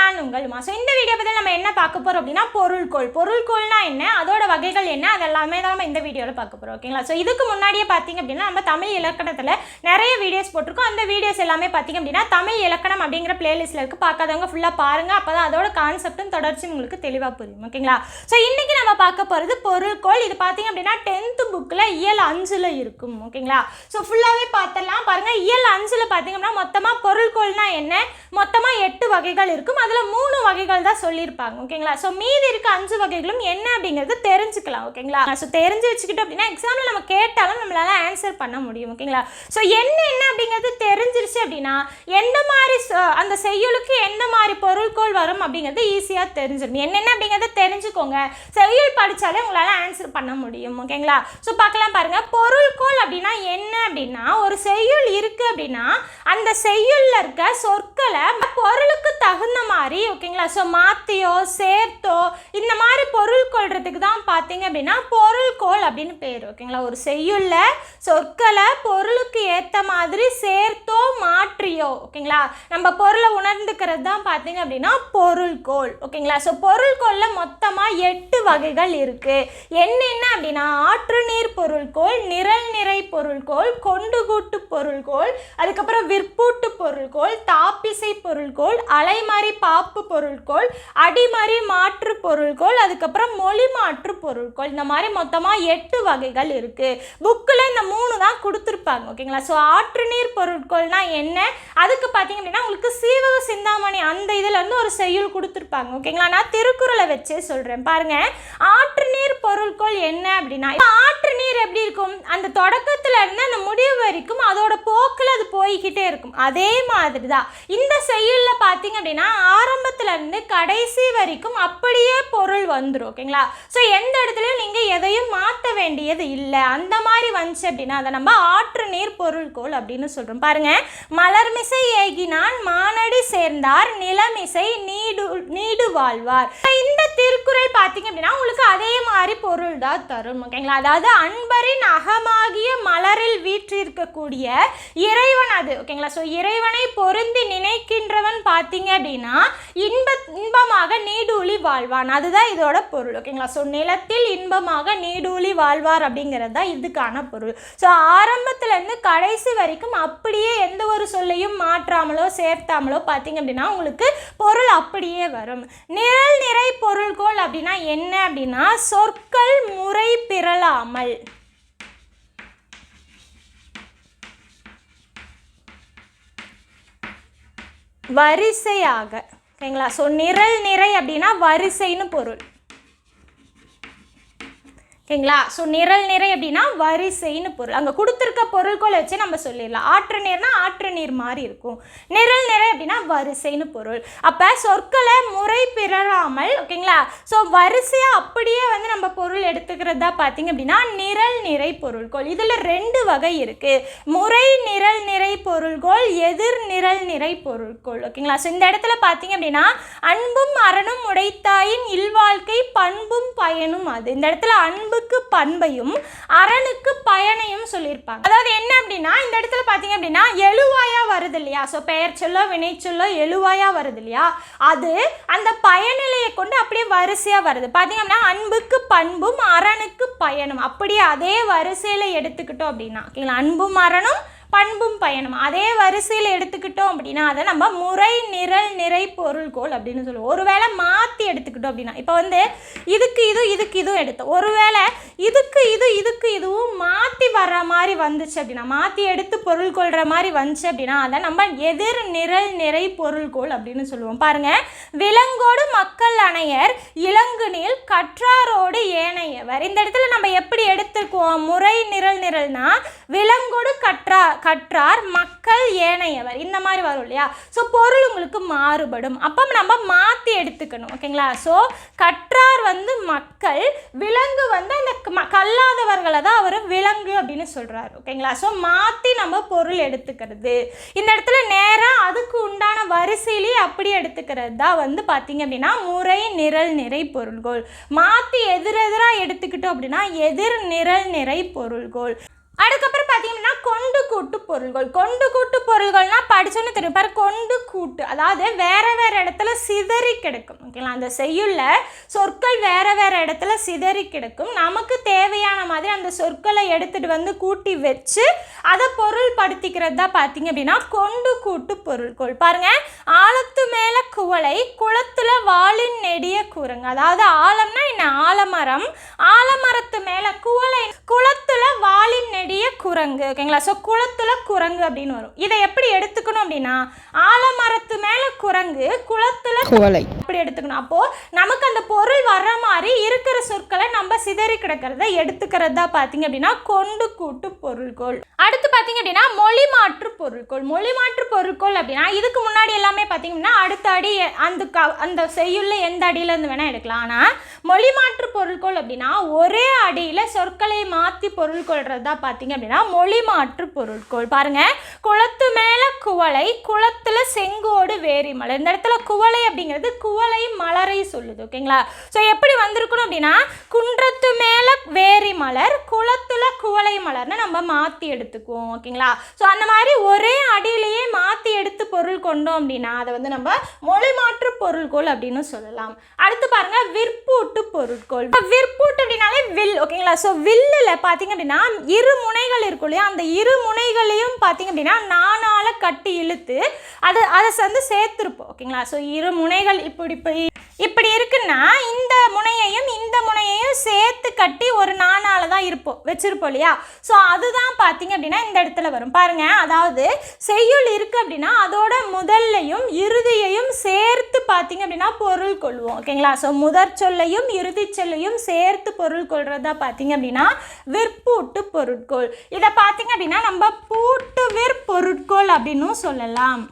நான் உங்கள்மா ஸோ இந்த வீடியோ பற்றி நம்ம என்ன பார்க்க போகிறோம் அப்படின்னா பொருள்கோள். பொருள்கோள்னா என்ன? அதோட வகைகள் என்ன? அதெல்லாமே தான் நம்ம இந்த வீடியோவில் பார்க்க போகிறோம் ஓகேங்களா ஸோ இதுக்கு முன்னாடியே பார்த்தீங்க அப்படின்னா நம்ம தமிழ் இலக்கணத்தில் நிறைய வீடியோஸ் போட்டிருக்கோம். அந்த வீடியோஸ் எல்லாமே பார்த்தீங்க அப்படின்னா தமிழ் இலக்கணம் அப்படிங்கிற பிளேலிஸ்ட்டில் இருக்குது பார்க்காதவங்க ஃபுல்லாக பாருங்கள் அப்போ தான் அதோட கான்செப்டும் தொடர்ச்சி உங்களுக்கு தெளிவாக புரியும் ஓகேங்களா ஸோ இன்றைக்கி நம்ம பார்க்க போகிறது பொருள்கோள். இது பார்த்தீங்க அப்படின்னா டென்த்து புக்கில் இயல் அஞ்சில் இருக்கும் ஓகேங்களா ஸோ ஃபுல்லாகவே பார்த்தலாம் பாருங்கள் இயல் அஞ்சில் பார்த்தீங்க அப்படின்னா மொத்தமாக பொருள்கோள்னால் என்ன? மொத்தமாக எட்டு வகைகள் இருக்கும். அதில் மூணு வகைகள் தான் சொல்லியிருப்பாங்க ஓகேங்களா ஸோ மீதி இருக்க அஞ்சு வகைகளும் என்ன அப்படிங்கிறது தெரிஞ்சுக்கலாம் ஓகேங்களா ஸோ தெரிஞ்சு வச்சுக்கிட்டோம் அப்படின்னா எக்ஸாமில் நம்ம கேட்டாலும் நம்மளால ஆன்சர் பண்ண முடியும் ஓகேங்களா ஸோ என்ன என்ன அப்படிங்கிறது தெரிஞ்சிருச்சு அப்படின்னா எந்த மாதிரி அந்த செய்யுளுக்கு எந்த மாதிரி பொருள்கோள் வரும் அப்படிங்கிறது ஈஸியாக தெரிஞ்சிடும். என்னென்ன அப்படிங்கிறத தெரிஞ்சுக்கோங்க. செய்யுள் படித்தாலே உங்களால் ஆன்சர் பண்ண முடியும் ஓகேங்களா ஸோ பார்க்கலாம் பாருங்கள் பொருள்கோள் அப்படின்னா என்ன அப்படின்னா ஒரு செய்யுள் இருக்குது அப்படின்னா அந்த செய்யுளில் இருக்க சொற்களை பொருளுக்கு தகுந்த மாதிரி ஓகேங்களா ஸோ மாற்றியோ சேர்த்தோ இந்த மாதிரி பொருள் கொள்றதுக்கு தான் பார்த்தீங்க அப்படின்னா பொருள்கோள் அப்படின்னு பேர் ஓகேங்களா? ஒரு செய்யுள்ள சொற்களை பொருளுக்கு ஏற்ற மாதிரி சேர்த்தோ மாற்றியோ ஓகேங்களா? நம்ம பொருளை உணர்ந்துக்கிறது தான் பார்த்தீங்க அப்படின்னா பொருள்கோள் ஓகேங்களா? ஸோ பொருள்கோளில் மொத்தமாக எட்டு வகைகள் இருக்குது என்னென்ன அப்படின்னா ஆற்று நீர் பொருள்கோள் நிரல் நிறை பொருள்கோள் கொண்டு கூட்டு பொருள்கோள் அதுக்கப்புறம் விற்பூட்டு பொருள்கோள் தாப்பிசை பொருள்கோள் அலைமறி காப்பு பொருட்கோள் அடிமறி மாற்று பொருட்கோள் அதுக்கப்புறம் மொழி மாற்று பொருட்கோள் இந்த மாதிரி மொத்தமாக எட்டு வகைகள் இருக்குது புக்கில் இந்த மூணு தான் கொடுத்துருப்பாங்க ஓகேங்களா? ஸோ ஆற்று நீர் பொருட்கள்னால் என்ன? அதுக்கு பார்த்தீங்க அப்படின்னா உங்களுக்கு சீவக சிந்தாமணி அந்த இதுலேருந்து ஒரு செய்யுள் கொடுத்துருப்பாங்க ஓகேங்களா? நான் திருக்குறளை வச்சே சொல்கிறேன் பாருங்க. ஆற்று நீர் பொருட்கோள் என்ன அப்படின்னா ஆற்று நீர் எப்படி இருக்கும்? அந்த தொடக்கத்தில் இருந்து அந்த முடிவு வரைக்கும் அதோட போக்கில் அது போய்கிட்டே இருக்கும். அதே மாதிரி தான் இந்த செய்யுளில் பார்த்தீங்க அப்படின்னா ஆரம்பத்துல இருந்து கடைசி வரைக்கும் அப்படியே பொருள் வந்துடும் ஓகேங்களா? ஸோ எந்த இடத்துலையும் நீங்கள் எதையும் மாற்ற வேண்டியது இல்லை. அந்த மாதிரி வந்துச்சு அப்படின்னா அதை நம்ம ஆற்று நீர் பொருள்கோள் அப்படின்னு சொல்கிறோம் பாருங்க மலர்மிசை ஏகினான் மானடி சேர்ந்தார் நிலமிசை நீடு நீடு வாழ்வார். இந்த திருக்குறள் பார்த்தீங்க அப்படின்னா உங்களுக்கு அதே மாதிரி பொருள் தான் தரும் ஓகேங்களா அதாவது அன்பரின் அகமாகிய மலரில் வீற்றிருக்கக்கூடிய இறைவன் அது ஓகேங்களா ஸோ இறைவனை பொருந்தி நினைக்கின்றவன் பார்த்தீங்க அப்படின்னா இன்ப இன்பமாக நீடூழி வாழ்வான். அதுதான் இதோட பொருள் ஓகேங்களா ஸோ நிலத்தில் இன்பமாக நீடூழி வாழ்வார் அப்படிங்கிறது தான் இதுக்கான பொருள். ஸோ ஆரம்பத்துலேருந்து கடைசி வரைக்கும் அப்படியே எந்த ஒரு சொல்லையும் மாற்றாமலோ சேர்த்தாமலோ பார்த்தீங்க அப்படின்னா உங்களுக்கு பொருள் அப்படியே வரும். நிழல் நிறை பொருள் பொருள்கோள் அப்படின்னா என்ன அப்படின்னா சொற்கள் முறை பிறழாமல் வரிசையாக ஓகேங்களா ஸோ நிரல் நிறை அப்படின்னா வரிசைன்னு பொருள். ஓகேங்களா? ஸோ நிரல் நிறை அப்படின்னா வரிசைன்னு பொருள். அங்கே கொடுத்துருக்க பொருட்களை வச்சு நம்ம சொல்லிடலாம். ஆற்று நீர்னா ஆற்று நீர் மாதிரி இருக்கும். நிரல் நிறை அப்படின்னா வரிசைன்னு பொருள். அப்போ சொற்களை முறை பிறராமல் ஓகேங்களா? ஸோ வரிசையாக அப்படியே வந்து நம்ம பொருள் எடுத்துக்கிறதா பார்த்தீங்க அப்படின்னா நிரல் நிறை பொருள்கோள். இதில் ரெண்டு வகை இருக்குது முறை நிரல் நிறை பொருள்கோள் எதிர் நிரல் நிறை பொருள்கோள். ஓகேங்களா? ஸோ இந்த இடத்துல பார்த்தீங்க அப்படின்னா அன்பும் அறனும் உடைத்தாயின் இல்வாழ்க்கை பண்பும் பயனும் அது. இந்த இடத்துல அன்புக்கு பண்பையும் அரணுக்கு பயனையும் சொல்லியிருப்பாங்க. அதாவது என்ன அப்படின்னா இந்த இடத்துல பார்த்தீங்க அப்படின்னா எழுவாயா வருது இல்லையா? ஸோ பெயர் சொல்லோ வினை சொல்லோ எழுவாயா வருது இல்லையா? அது அந்த பயனிலையை கொண்டு அப்படியே வரிசையாக வருது. பார்த்தீங்க அப்படின்னா அன்புக்கு பண்பும் அரணுக்கு பயனும். அப்படியே அதே வரிசையில் எடுத்துக்கிட்டோம் அப்படின்னா ஓகேங்களா? அன்பும் அரணும் பண்பும் பயணம். அதே வரிசையில் எடுத்துக்கிட்டோம் அப்படின்னா அதை நம்ம முறை நிரல் நிறை பொருள்கோள் அப்படின்னு சொல்லுவோம். ஒருவேளை மாற்றி எடுத்துக்கிட்டோம் அப்படின்னா இப்போ வந்து இதுக்கு இது இதுக்கு இதுவும் எடுத்தோம். ஒருவேளை இதுக்கு இது இதுக்கு இதுவும் மாற்றி வர்ற மாதிரி வந்துச்சு அப்படின்னா மாற்றி எடுத்து பொருள் கொள்கிற மாதிரி வந்துச்சு அப்படின்னா அதை நம்ம எதிர் நிரல் நிறை பொருள்கோள் அப்படின்னு சொல்லுவோம். பாருங்கள் விலங்கோடு மக்கள் அணையர் இளங்குனில் கற்றாரோடு ஏனையவர். இந்த இடத்துல நம்ம எப்படி எடுத்துக்குவோம்? முறை நிரல் நிரல்னா விலங்கோடு கற்றா கற்றார் மக்கள் ஏனையவர். இந்த மாதிரி வரும் இல்லையா? ஸோ பொருள் உங்களுக்கு மாறுபடும். அப்போ நம்ம மாற்றி எடுத்துக்கணும். ஓகேங்களா ஸோ கற்றார் வந்து மக்கள் விலங்கு வந்து அந்த க- கல்லாதவர்களை தான் அவர் விலங்கு அப்படின்னு சொல்கிறார் ஓகேங்களா ஸோ மாற்றி நம்ம பொருள் எடுத்துக்கிறது. இந்த இடத்துல நேராக அதுக்கு உண்டான வரிசையிலேயே அப்படி எடுத்துக்கிறது தான் வந்து பார்த்தீங்க அப்படின்னா முறை நிரல் நிறை பொருள்கோள். மாற்றி எதிரெதிராக எடுத்துக்கிட்டோம் அப்படின்னா எதிர் நிரல் நிறை பொருள்கோள். அதுக்கப்புறம் பார்த்தீங்கன்னா கொண்டு கூட்டு பொருள்கள். கொண்டு கூட்டு பொருள்கள்னால் படித்தோன்னு தெரியும். பாரு கொண்டு கூட்டு. அதாவது வேறு வேறு இடத்துல சிதறி கிடக்கும். ஓகேங்களா அந்த செய்யுள்ள சொற்கள் வேறு வேறு இடத்துல சிதறி கிடக்கும். நமக்கு தேவையான மாதிரி அந்த சொற்களை எடுத்துகிட்டு வந்து கூட்டி வச்சு அதை பொருள் படுத்திக்கிறது தான் பார்த்தீங்க அப்படின்னா கொண்டு கூட்டு பொருள்கள். பாருங்கள் ஆழத்து மேலே குவளை குளத்தில் வாளின் நெடிய கூறுங்க. அதாவது ஆழம்னா என்ன? ஆலமரம். ஆலமரத்து மேலே குவளை குளத்தில் வாளின் நெடிய குரங்கு ஓகேங்களா? ஸோ குளத்துல குரங்கு அப்படின்னு வரும். இதை எப்படி எடுத்துக்கணும் அப்படின்னா ஆலமரத்து மேல குரங்கு குளத்துல குவளை. அப்படி எடுத்துக்கணும்? அப்போ நமக்கு அந்த பொருள் வர்ற மாதிரி இருக்கிற சொற்களை நம்ம சிதறி கிடக்கிறத எடுத்துக்கிறது தான் பார்த்தீங்க அப்படின்னா கொண்டு கூட்டு பொருள்கோள். அடுத்து பார்த்தீங்க அப்படின்னா மொழி மாற்று பொருட்கோள் மொழி மாற்று பொருட்கோள் அப்படின்னா இதுக்கு முன்னாடி எல்லாமே பார்த்தீங்கன்னா அடுத்த அடி அந்த க அந்த செய்யுள்ள எந்த அடியில இருந்து வேணால் எடுக்கலாம். ஆனால் மொழி மாற்று பொருட்கோள் அப்படின்னா ஒரே அடியில் சொற்களை மாற்றி பொருள் கொள்றது தான் பார்த்தீங்க அப்படின்னா மொழி மாற்று பொருட்கோள் பாருங்க. குளத்து மேலே குவளை குளத்துல செங்கோடு வேரி மலர் இந்த இடத்துல குவளை அப்படிங்கிறது குவளை மலரை சொல்லுது ஓகேங்களா? ஸோ எப்படி வந்திருக்கணும் அப்படின்னா குன்றத்து மேலே வேரி மலர் குளத்துல குவளை மலர்னு நம்ம மாற்றி எடுத்துக்குவோம் ஓகேங்களா? ஸோ அந்த மாதிரி ஒரே அடியிலேயே மாற்றி எடுத்து பொருள் கொண்டோம் அப்படின்னா அதை வந்து நம்ம மொழி மாற்று பொருள்கோள் அப்படின்னு சொல்லலாம். அடுத்து பாருங்க விற்பூட்டு பொருட்கோள். விற்பூட்டு அப்படின்னாலே வில் ஓகேங்களா? ஸோ வில்லில் பார்த்தீங்க அப்படின்னா இரு முனைகள் இருக்கும் இல்லையா? அந்த இரு முனைகளையும் பார்த்தீங்க அப்படின்னா நானால கட்டி இழுத்து அதை அதை வந்து சேர்த்துருப்போம் ஓகேங்களா? ஸோ இரு முனைகள் இப்படி இப்படி இப்படி இந்த முனையையும் இந்த முனையையும் சேர்த்து கட்டி ஒரு நானால தான் இருப்போம் வச்சிருப்போம் இல்லையா? ஸோ அதுதான் பார்த்தீங்க அப்படின்னா இந்த இடத்துல வரும். பாருங்க அதாவது செய்யுள் இருக்கு அப்படின்னா அதோட முதல்லையும் இறுதியையும் சேர்த்து பார்த்தீங்க அப்படின்னா பொருள் கொள்வோம். ஓகேங்களா ஸோ முதற் சொல்லையும் இறுதி சொல்லையும் சேர்த்து பொருள் கொள்றதா பார்த்தீங்க அப்படின்னா விற்பூட்டு பொருட்கோள். இதை பார்த்தீங்க அப்படின்னா நம்ம பூட்டு விற்பொருட்கோள் அப்படின்னும் சொல்லலாம்.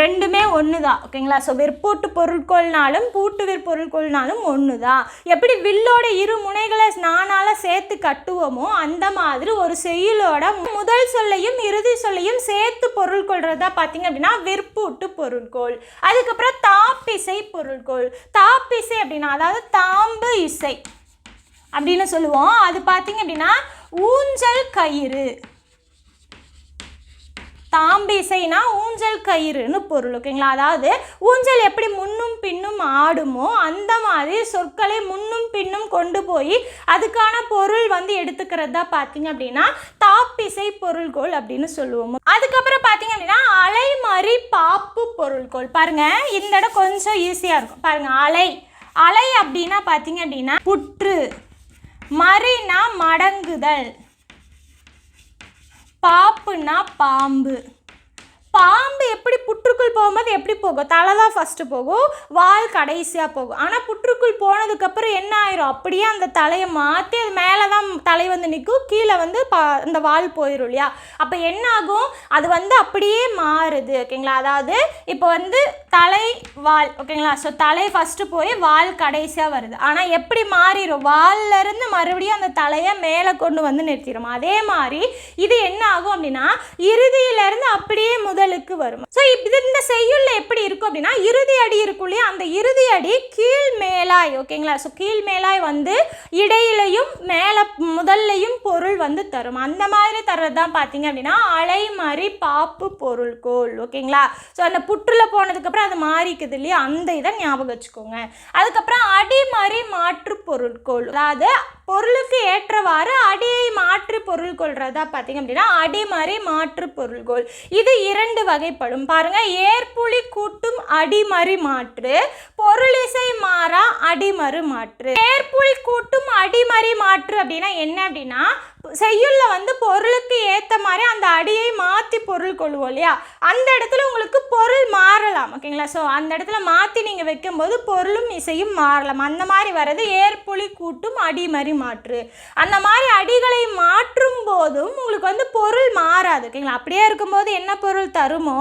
ரெண்டுமே ஒன்று தான் ஓகேங்களா? ஸோ விற்பூட்டு பொருட்கோள்னாலும் பூட்டு விற்பொருட்கோள்னாலும் ஒன்று தான் எப்படி வில்லோட இரு முனைகளை நானால சேர்த்து கட்டுவோமோ அந்த மாதிரி ஒரு செயலோட முதல் சொல்லையும் இறுதி சொல்லையும் சேர்த்து பொருள் கொள்றதா பார்த்தீங்க அப்படின்னா விற்பூட்டு பொருட்கோள். அதுக்கப்புறம் தாப்பிசை பொருட்கோள். தாப்பிசை அப்படின்னா அதாவது தாம்பு இசை அப்படின்னு சொல்லுவோம். அது பார்த்தீங்க அப்படின்னா ஊஞ்சல் கயிறு. தாம்பிசைனா ஊஞ்சல் கயிறுன்னு பொருள் ஓகேங்களா? அதாவது ஊஞ்சல் எப்படி முன்னும் பின்னும் ஆடுமோ அந்த மாதிரி சொற்களை முன்னும் பின்னும் கொண்டு போய் அதுக்கான பொருள் வந்து எடுத்துக்கிறதா பார்த்தீங்க அப்படின்னா தாப்பிசை பொருள்கோள் அப்படின்னு சொல்லுவோம். அதுக்கப்புறம் பார்த்தீங்க அப்படின்னா அலைமறி பாப்பு பொருள்கோள். பாருங்க இந்த இடம் கொஞ்சம் ஈஸியாக இருக்கும். பாருங்க அலை. அலை அப்படின்னா பார்த்தீங்க அப்படின்னா புற்று. மறினா மடங்குதல். பாப்புனா பாம்பு. பாம்பு எப்படி போகும்போது எப்படி போகும்? தலை தான் ஃபஸ்ட்டு போகும். வால் கடைசியாக போகும். ஆனால் புற்றுக்குள் போனதுக்கப்புறம் என்ன ஆயிரும்? அப்படியே அந்த தலையை மாற்றி அது மேலே தான் தலை வந்து நிற்கும். கீழே வந்து பா அந்த வால் போயிடும் இல்லையா? அப்போ என்ன ஆகும்? அது வந்து அப்படியே மாறுது ஓகேங்களா? அதாவது இப்போ வந்து தலை வால் ஓகேங்களா? ஸோ தலை ஃபஸ்ட்டு போய் வால் கடைசியாக வருது. ஆனால் எப்படி மாறிடும் வால்ல இருந்து மறுபடியும் அந்த தலையை மேலே கொண்டு வந்து நிறுத்திடும் அதே மாதிரி இது என்ன ஆகும் அப்படின்னா இறுதியிலேருந்து அப்படியே முதலுக்கு வரும். ஸோ இது இந்த செய்யுள்ள எப்படி இருக்கும் அப்படின்னா இறுதி அடி இருக்கும் இல்லையா? அந்த இறுதி அடி கீழ் மேலாய் ஓகேங்களா? ஸோ கீழ் மேலாய் வந்து இடையிலையும் மேலே முதல்லையும் பொருள் வந்து தரும். அந்த மாதிரி தர்றது தான் பார்த்தீங்க அப்படின்னா அலைமறி பாப்பு பொருள்கோள் ஓகேங்களா? ஸோ அந்த புற்றில் போனதுக்கப்புறம் அது மாறிக்குது இல்லையா? அந்த இதை ஞாபகம் வச்சுக்கோங்க. அதுக்கப்புறம் அடிமறி மாற்று பொருட்கோள் அதாவது பொருளுக்கு ஏற்றவாறு அடியை மாற்றி பொருள் கொள்றதா பார்த்தீங்க அப்படின்னா அடிமறி மாற்று பொருள்கோள். இது இரண்டு வகைப்படும். பாருங்கள் ஏற்புளி கூட்டும் அடிமறி மாற்று பொருளிசை மாறா அடிமறு மாற்று. ஏற்புலி கூட்டும் அடிமறி மாற்று அப்படின்னா என்ன அப்படின்னா செய்யுள்ள வந்து பொருளுக்கு ஏற்ற மாதிரி அந்த அடியை மாற்றி பொருள் கொள்வோம் இல்லையா? அந்த இடத்துல உங்களுக்கு பொருள் மாறலாம் ஓகேங்களா? ஸோ அந்த இடத்துல மாற்றி நீங்கள் வைக்கும்போது பொருளும் இசையும் மாறலாம். அந்த மாதிரி வர்றது ஏற்புலி கூட்டும் அடிமறி மாற்று. அந்த மாதிரி அடிகளை மாற்றும் போதும் உங்களுக்கு வந்து பொருள் மாறாது ஓகேங்களா? அப்படியே இருக்கும்போது என்ன பொருள் தருமோ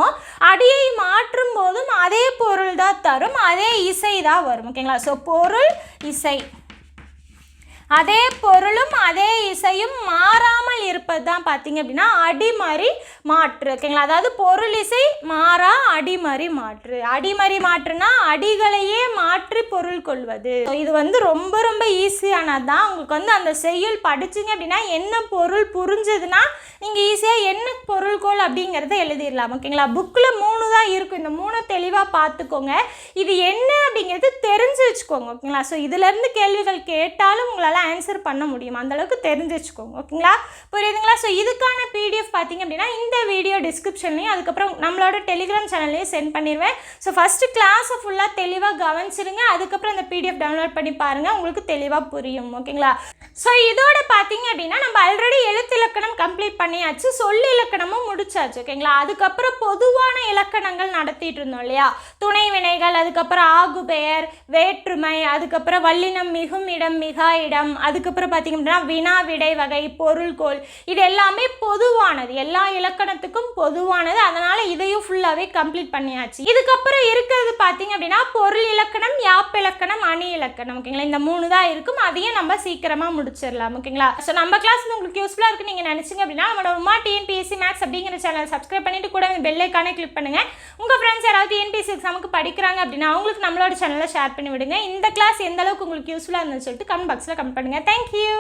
அடியை மாற்றும் போதும் அதே பொருள் தான் தரும். அதே இசை தான் வரும் ஓகேங்களா ஸோ பொருள் இசை. அதே பொருளும் அதே இசையும் மாறாமல் இருப்பது தான் பார்த்தீங்க அப்படின்னா அடிமறி மாற்று. ஓகேங்களா? அதாவது பொருள் இசை மாறா அடிமறி மாற்று. அடிமறி மாற்றுனா அடிகளையே மாற்றி பொருள் கொள்வது. இது வந்து ரொம்ப ரொம்ப ஈஸியானது தான் உங்களுக்கு வந்து அந்த செய்யுள் படிச்சீங்க அப்படின்னா என்ன பொருள் புரிஞ்சதுன்னா நீங்கள் ஈஸியாக என்ன பொருள்கோள் அப்படிங்கிறத எழுதிடலாம். ஓகேங்களா? புக்கில் மூணு தான் இருக்கும். இந்த மூணை தெளிவாக பார்த்துக்கோங்க. இது என்ன அப்படிங்கிறது தெரிஞ்சு வச்சுக்கோங்க. ஓகேங்களா? ஸோ இதுலேருந்து கேள்விகள் கேட்டாலும் உங்களால் ஆன்சர் பண்ண முடியும்? அந்தளவுக்கு தெரிஞ்சு வச்சுக்கோங்க ஓகேங்களா? புரியுதுங்களா? ஸோ இதுக்கான பிடிஎஃப் பார்த்தீங்க அப்படின்னா இந்த வீடியோ டிஸ்கிரிப்ஷன்லேயும் அதுக்கப்புறம் நம்மளோட டெலிகிராம் சேனல்லையும் சென்ட் பண்ணிடுவேன் ஸோ ஃபஸ்ட்டு கிளாஸை ஃபுல்லாக தெளிவாக கவனிச்சிருங்க. அதுக்கப்புறம் அந்த பிடிஎஃப் டவுன்லோட் பண்ணி பாருங்கள் உங்களுக்கு தெளிவாக புரியும் ஓகேங்களா? ஸோ இதோட பார்த்தீங்க அப்படின்னா நம்ம ஆல்ரெடி எழுத்து இலக்கணம் கம்ப்ளீட் பண்ணியாச்சு. சொல் இலக்கணமும் முடிச்சாச்சு ஓகேங்களா? அதுக்கப்புறம் பொதுவான இலக்கணங்கள் நடத்திட்டு இருந்தோம் இல்லையா? துணை வினைகள் அதுக்கப்புறம் ஆகுபெயர் வேற்றுமை அதுக்கப்புறம் வல்லினம் மிகும் இடம் மிகா இடம் அதுக்கப்புறம் பார்த்தீங்க அப்படின்னா வினா விடை வகை பொருள்கோள் இது எல்லாமே பொதுவானது. எல்லா இலக்கணத்துக்கும் பொதுவானது. அதனால் இதையும் ஃபுல்லாகவே கம்ப்ளீட் பண்ணியாச்சு. இதுக்கப்புறம் இருக்கிறது பார்த்தீங்க அப்படின்னா பொருள் இலக்கணம் யாப்பிலக்கணம் அணி இலக்கணம். ஓகேங்களா இந்த மூணு தான் இருக்கும். அதையும் நம்ம சீக்கிரமாக முடிச்சிடலாம். ஓகேங்களா ஸோ நம்ம கிளாஸ் வந்து உங்களுக்கு யூஸ்ஃபுல்லாக இருக்குன்னு நீங்கள் நினச்சிங்க அப்படின்னா நம்மளோட உமா டிஎன்பிஎஸ்சி மேக்ஸ் அப்படிங்கிற சேனல் சப்ஸ்கிரைப் பண்ணிட்டு கூட பெல்லைக்கானே கிளிக் பண்ணுங்க. உங்கள் ஃப்ரெண்ட்ஸ் யாராவது டிஎன்பிஎஸ்சி எக்ஸாமுக்கு படிக்கிறாங்க அப்படின்னா அவங்களுக்கு நம்மளோட சேனலில் ஷேர் பண்ணி விடுங்க. இந்த கிளாஸ் எந்த அளவுக்கு உங்களுக்கு யூஸ்ஃபுல்லாக இருந்துன்னு சொல்லிட்டு கமெண்ட் பாக்ஸில் கமெண்ட் பண்ணுங்கள் தேங்க்யூ